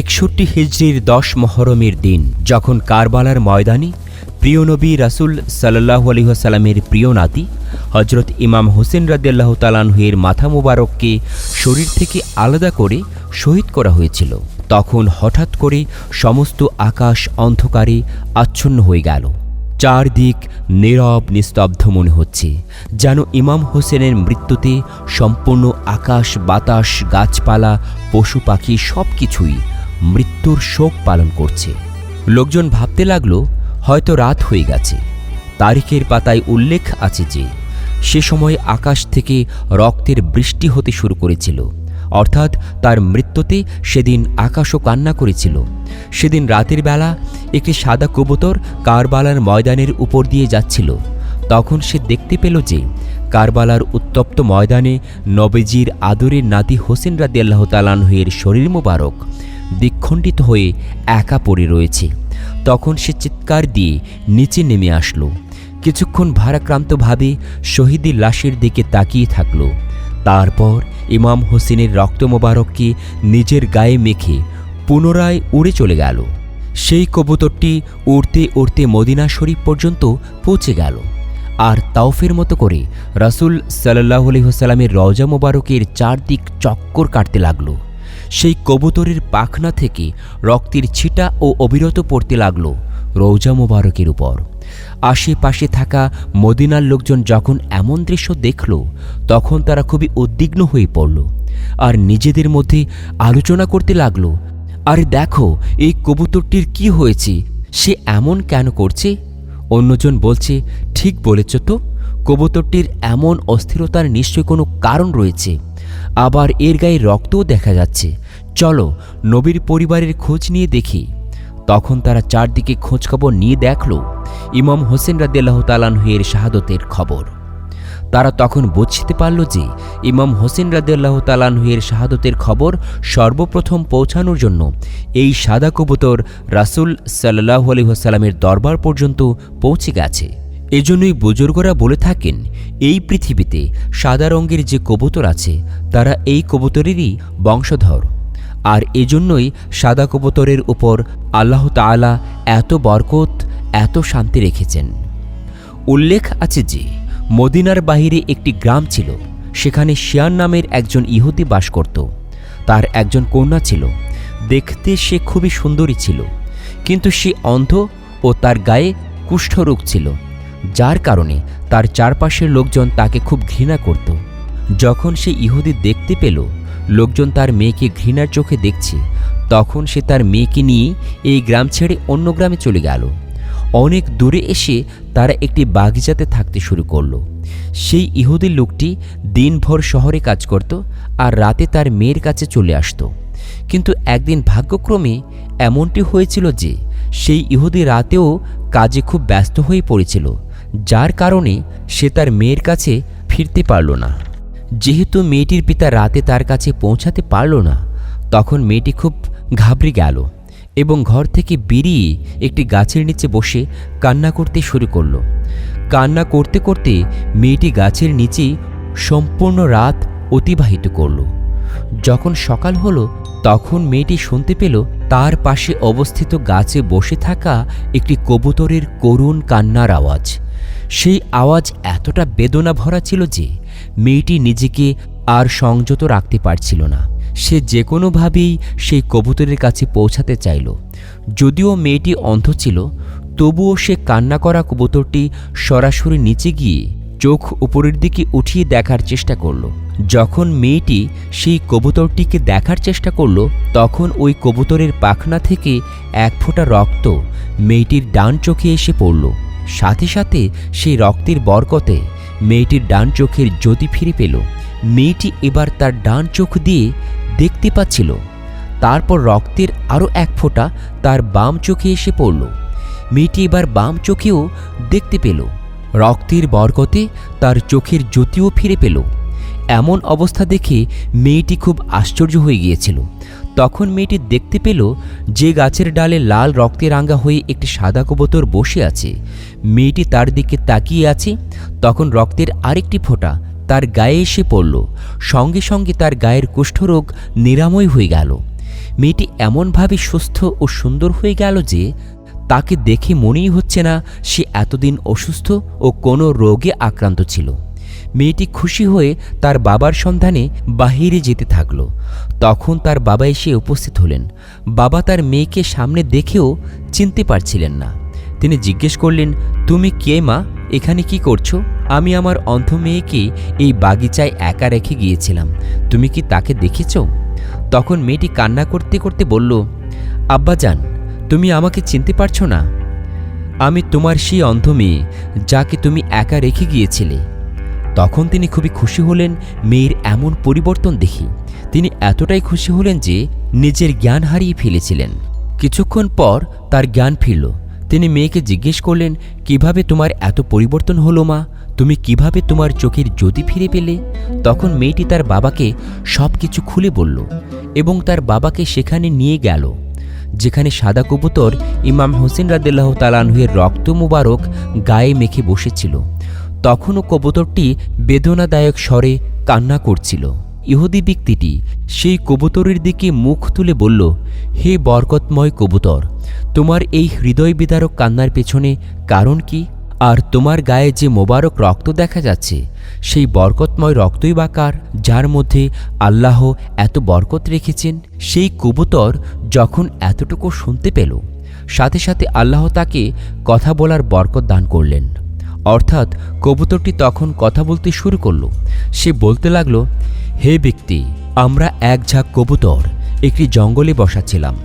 একষট্টি হিজড়ির দশ মহরমের দিন, যখন কারবালার ময়দানে প্রিয় নবী রাসুল সাল্লাহু আলহিহাসাল্লামের প্রিয় নাতি হজরত ইমাম হোসেন রাদিয়াল্লাহ তালানহুয়ের মাথা মুবারককে শরীর থেকে আলাদা করে শহীদ করা হয়েছিল। তখন হঠাৎ করে সমস্ত আকাশ অন্ধকারে আচ্ছন্ন হয়ে গেল। চারদিক নীরব নিস্তব্ধ মনে হচ্ছে, যেন ইমাম হোসেনের মৃত্যুতে সম্পূর্ণ আকাশ, বাতাস, গাছপালা, পশু পাখি সব কিছুই মৃত্যুর শোক পালন করছে। লোকজন ভাবতে লাগল, হয়তো রাত হয়ে গেছে। তারিখের পাতায় উল্লেখ আছে যে, সে সময় আকাশ থেকে রক্তের বৃষ্টি হতে শুরু করেছিল। অর্থাৎ তার মৃত্যুতে সেদিন আকাশও কান্না করেছিল। সেদিন রাতের বেলা একটি সাদা কবুতর কারবালার ময়দানের উপর দিয়ে যাচ্ছিল। তখন সে দেখতে পেল যে, কারবালার উত্তপ্ত ময়দানে নবেজির আদরের নাতি হোসেন রাদি আল্লাহ তালানহের শরীর মোবারক দ্বিখণ্ডিত হয়ে একা পড়ে রয়েছে। তখন সে চিৎকার দিয়ে নিচে নেমে আসলো। কিছুক্ষণ ভারাক্রান্তভাবে শহীদি লাশের দিকে তাকিয়ে থাকল। তারপর ইমাম হোসেনের রক্ত মোবারককে নিজের গায়ে মেখে পুনরায় উড়ে চলে গেল। সেই কবুতরটি উড়তে উড়তে মদিনা শরীফ পর্যন্ত পৌঁছে গেল। আর তাওফের মতো করে রাসুল সাল্লাহ আলহিহাস্লামের রওজা মোবারকের চারদিক চক্কর কাটতে লাগল। সেই কবুতরের পাখনা থেকে রক্তের ছিটা ও অবিরত পড়তে লাগল রৌজা মোবারকের উপর। আশেপাশে থাকা মদিনার লোকজন যখন এমন দৃশ্য দেখল, তখন তারা খুবই উদ্বিগ্ন হয়ে পড়ল আর নিজেদের মধ্যে আলোচনা করতে লাগল, আরে দেখো, এই কবুতরটির কি হয়েছে? সে এমন কেন করছে? অন্যজন বলছে, ঠিক বলেছ তো, কবুতরটির এমন অস্থিরতার নিশ্চয় কোনো কারণ রয়েছে। আবার এর গায়ে রক্তও দেখা যাচ্ছে। চলো নবীর পরিবারের খোঁজ নিয়ে দেখি। তখন তারা চারদিকে খোঁজখবর নিয়ে দেখল ইমাম হোসেন রাদিয়াল্লাহ তালানহের শাহাদতের খবর। তারা তখন বুঝতে পারল যে ইমাম হোসেন রাদিয়াল্লাহ তালানহের শাহাদতের খবর সর্বপ্রথম পৌঁছানোর জন্য এই সাদা কবুতর রাসুল সাল্লাহ আলহিহাস্লামের দরবার পর্যন্ত পৌঁছে গেছে। এজন্যই বুজুর্গরা বলে থাকেন, এই পৃথিবীতে সাদা রঙের যে কবুতর আছে, তারা এই কবুতরেরই বংশধর। আর এজন্যই সাদা কবুতরের উপর আল্লাহ তাআলা এত বরকত, এত শান্তি রেখেছেন। উল্লেখ আছে যে, মদিনার বাহিরে একটি গ্রাম ছিল, সেখানে শিয়ান নামের একজন ইহুদি বাস করত। তার একজন কন্যা ছিল। দেখতে সে খুবই সুন্দরী ছিল, কিন্তু সে অন্ধ ও তার গায়ে কুষ্ঠরোগ ছিল। যার কারণে তার চারপাশের লোকজন তাকে খুব ঘৃণা করত। যখন সে ইহুদি দেখতে পেল, লোকজন তার মেয়েকে ঘৃণার চোখে দেখছে, তখন সে তার মেয়েকে নিয়ে এই গ্রাম ছেড়ে অন্য গ্রামে চলে গেল। অনেক দূরে এসে তারা একটি বাগিচাতে থাকতে শুরু করল। সেই ইহুদি লোকটি দিনভর শহরে কাজ করত আর রাতে তার মেয়ের কাছে চলে আসতো। কিন্তু একদিন ভাগ্যক্রমে এমনটি হয়েছিল যে, সেই ইহুদি রাতেও কাজে খুব ব্যস্ত হয়ে পড়েছিল। যার কারণে সে তার মেয়ের কাছে ফিরতে পারল না। যেহেতু মেয়েটির পিতা রাতে তার কাছে পৌঁছাতে পারল না, তখন মেয়েটি খুব ঘাবড়ে গেল এবং ঘর থেকে বেরিয়ে একটি গাছের নিচে বসে কান্না করতে শুরু করল। কান্না করতে করতে মেয়েটি গাছের নিচেই সম্পূর্ণ রাত অতিবাহিত করল। যখন সকাল হলো তখন মেয়েটি শুনতে পেল তার পাশে অবস্থিত গাছে বসে থাকা একটি কবুতরের করুণ কান্নার আওয়াজ। সেই আওয়াজ এতটা বেদনা ভরা ছিল যে মেয়েটি নিজেকে আর সংযত রাখতে পারছিল না। সে যে কোনোভাবেই সেই কবুতরের কাছে পৌঁছাতে চাইল। যদিও মেয়েটি অন্ধ ছিল, তবুও সে কান্না করা কবুতরটি সরাসরি নিচে গিয়ে চোখ উপরের দিকে উঠিয়ে দেখার চেষ্টা করল। যখন মেয়েটি সেই কবুতরটিকে দেখার চেষ্টা করল, তখন ওই কবুতরের পাখনা থেকে এক ফোঁটা রক্ত মেয়েটির ডান চোখে এসে পড়ল। সাথে সাথে সেই রক্তের বরকতে মেয়েটির ডান চোখের জ্যোতি ফিরে পেল। মেয়েটি এবার তার ডান চোখ দিয়ে দেখতে পাচ্ছিল। তারপর রক্তের আরও এক ফোঁটা তার বাম চোখে এসে পড়ল। মেয়েটি এবার বাম চোখেও দেখতে পেল। রক্তের বরকতে তার চোখের জ্যোতিও ফিরে পেল। এমন অবস্থা দেখে মেয়েটি খুব আশ্চর্য হয়ে গিয়েছিল। তখন মেয়েটি দেখতে পেল যে গাছের ডালে লাল রক্তে রাঙ্গা হয়ে একটি সাদা কবুতর বসে আছে। মেয়েটি তার দিকে তাকিয়ে আছে। তখন রক্তের আরেকটি ফোঁটা তার গায়ে এসে পড়ল। সঙ্গে সঙ্গে তার গায়ের কুষ্ঠরোগ নিরাময় হয়ে গেল। মেয়েটি এমনভাবে সুস্থ ও সুন্দর হয়ে গেল যে তাকে দেখে মনেই হচ্ছে না সে এতদিন অসুস্থ ও কোনো রোগে আক্রান্ত ছিল। মেয়েটি খুশি হয়ে তার বাবার সন্ধানে বাহিরে যেতে থাকল। তখন তার বাবা এসে উপস্থিত হলেন। বাবা তার মেয়েকে সামনে দেখেও চিনতে পারছিলেন না। তিনি জিজ্ঞেস করলেন, তুমি কে মা? এখানে কি করছ? আমি আমার অন্ধ মেয়েকে এই বাগিচায় একা রেখে গিয়েছিলাম। তুমি কি তাকে দেখেছ? তখন মেয়েটি কান্না করতে করতে বলল, আব্বাজান, তুমি আমাকে চিনতে পারছ না। আমি তোমার সেই অন্ধ মেয়ে, যাকে তুমি একা রেখে গিয়েছিলে। তখন তিনি খুবই খুশি হলেন মেয়ের এমন পরিবর্তন দেখি। তিনি এতটাই খুশি হলেন যে নিজের জ্ঞান হারিয়ে ফেলেছিলেন। কিছুক্ষণ পর তার জ্ঞান ফিরল। তিনি মেয়েকে জিজ্ঞেস করলেন, কীভাবে তোমার এত পরিবর্তন হলো মা? তুমি কীভাবে তোমার চোখের জ্যোতি ফিরে পেলে? তখন মেয়েটি তার বাবাকে সব কিছু খুলে বলল এবং তার বাবাকে সেখানে নিয়ে গেল, যেখানে সাদা কবুতর ইমাম হোসেন রাদিল্লাহ তালানহুয়ের রক্ত মুবারক গায়ে মেখে বসেছিল। তখনও কবুতরটি বেদনাদায়ক স্বরে কান্না করছিল। ইহুদি ব্যক্তিটি সেই কবুতরের দিকে মুখ তুলে বলল, হে বরকতময় কবুতর, তোমার এই হৃদয় বিদারক কান্নার পেছনে কারণ কি? আর তোমার গায়ে যে মোবারক রক্ত দেখা যাচ্ছে, সেই বরকতময় রক্তই বা কার, যার মধ্যে আল্লাহ এত বরকত রেখেছেন? সেই কবুতর যখন এতটুকু শুনতে পেল, সাথে সাথে আল্লাহ তাকে কথা বলার বরকত দান করলেন। অর্থাৎ কবুতরটি তখন কথা বলতে শুরু করল। সে বলতে লাগল, হে ব্যক্তি, আমরা এক ঝাঁক কবুতর, একটি জঙ্গলে বসাছিলাম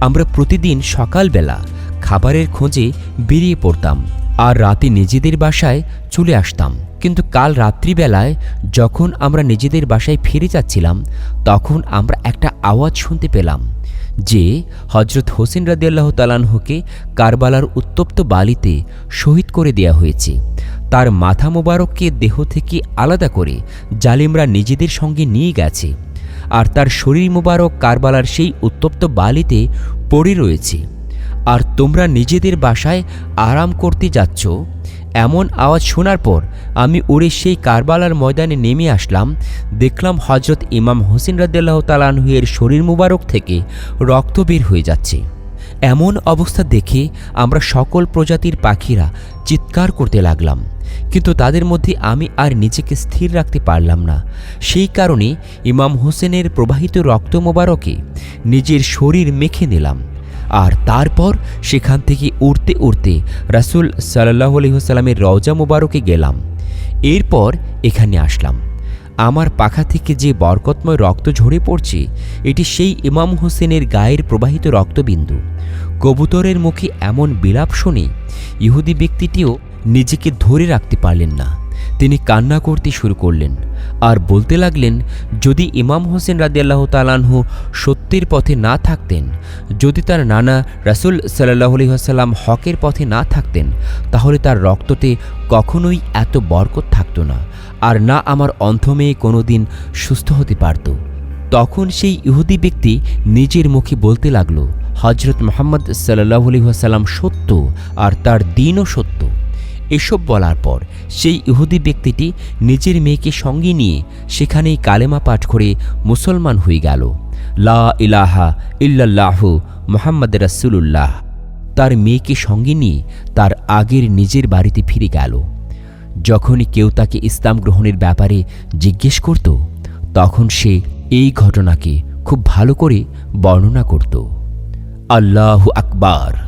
আমরা প্রতিদিন সকালবেলা খাবারের খোঁজে বেরিয়ে পড়তাম আর রাতে নিজেদের বাসায় চলে আসতাম। কিন্তু কাল রাত্রিবেলায় যখন আমরা নিজেদের বাসায় ফিরে যাচ্ছিলাম, তখন আমরা একটা আওয়াজ শুনতে পেলাম। যে হজরত হোসেন রাদিয়াল্লাহ তালানহুকে কারবালার উত্তপ্ত বালিতে শহীদ করে দেয়া হয়েছে। তার মাথা মোবারককে দেহ থেকে আলাদা করে জালিমরা নিজেদের সঙ্গে নিয়ে গেছে আর তার শরীর মোবারক কারবালার সেই উত্তপ্ত বালিতে পড়ে রয়েছে। আর তোমরা নিজেদের বাসায় আরাম করতে যাচ্ছ? এমন আওয়াজ শোনার পর আমি উড়ে সেই কারবালার ময়দানে নেমে আসলাম। দেখলাম হজরত ইমাম হোসেন রাদ্দাল্লাহ তালানহুয়ের শরীর মুবারক থেকে রক্ত বের হয়ে যাচ্ছে। এমন অবস্থা দেখে আমরা সকল প্রজাতির পাখিরা চিৎকার করতে লাগলাম। কিন্তু তাদের মধ্যে আমি আর নিজেকে স্থির রাখতে পারলাম না। সেই কারণে ইমাম হোসেনের প্রবাহিত রক্ত মোবারকে নিজের শরীর মেখে নিলাম। আর তারপর সেখান থেকে উড়তে উড়তে রাসুল সাল্লাহ আলহিহাস্লামের রওজা মুবারকে গেলাম। এরপর এখানে আসলাম। আমার পাখা থেকে যে বরকতময় রক্ত ঝরে পড়ছে, এটি সেই ইমাম হোসেনের গায়ের প্রবাহিত রক্তবিন্দু। কবুতরের মুখে এমন বিলাপ শুনে ইহুদি ব্যক্তিটিও নিজেকে ধরে রাখতে পারলেন না। তিনি কান্না করতে শুরু করলেন আর বলতে লাগলেন, যদি ইমাম হোসেন রাদিয়াল্লাহ তালানহু সত্যের পথে না থাকতেন, যদি তার নানা রাসুল সাল্লাহ আলহিহাসাল্লাম হকের পথে না থাকতেন, তাহলে তার রক্ততে কখনোই এত বরকত থাকতো না আর না আমার অন্ধ মেয়ে কোনো দিন সুস্থ হতে পারত। তখন সেই ইহুদি ব্যক্তি নিজের মুখে বলতে লাগল হজরত মোহাম্মদ সাল্লাহ আলহিহাসাল্লাম সত্য আর তার দিনও সত্য। এসব বলার পর সেই ইহুদি ব্যক্তিটি নিজের মেয়েকে সঙ্গে নিয়ে সেখানেই কালেমা পাঠ করে মুসলমান হয়ে গেল। লা ইলাহা ইল্লাল্লাহ মোহাম্মদ রাসুলুল্লাহ। তার মেয়েকে সঙ্গে নিয়ে তার আগের নিজের বাড়িতে ফিরে গেল। যখনই কেউ তাকে ইসলাম গ্রহণের ব্যাপারে জিজ্ঞেস করত, তখন সে এই ঘটনাকে খুব ভালো করে বর্ণনা করত। আল্লাহ আকবার।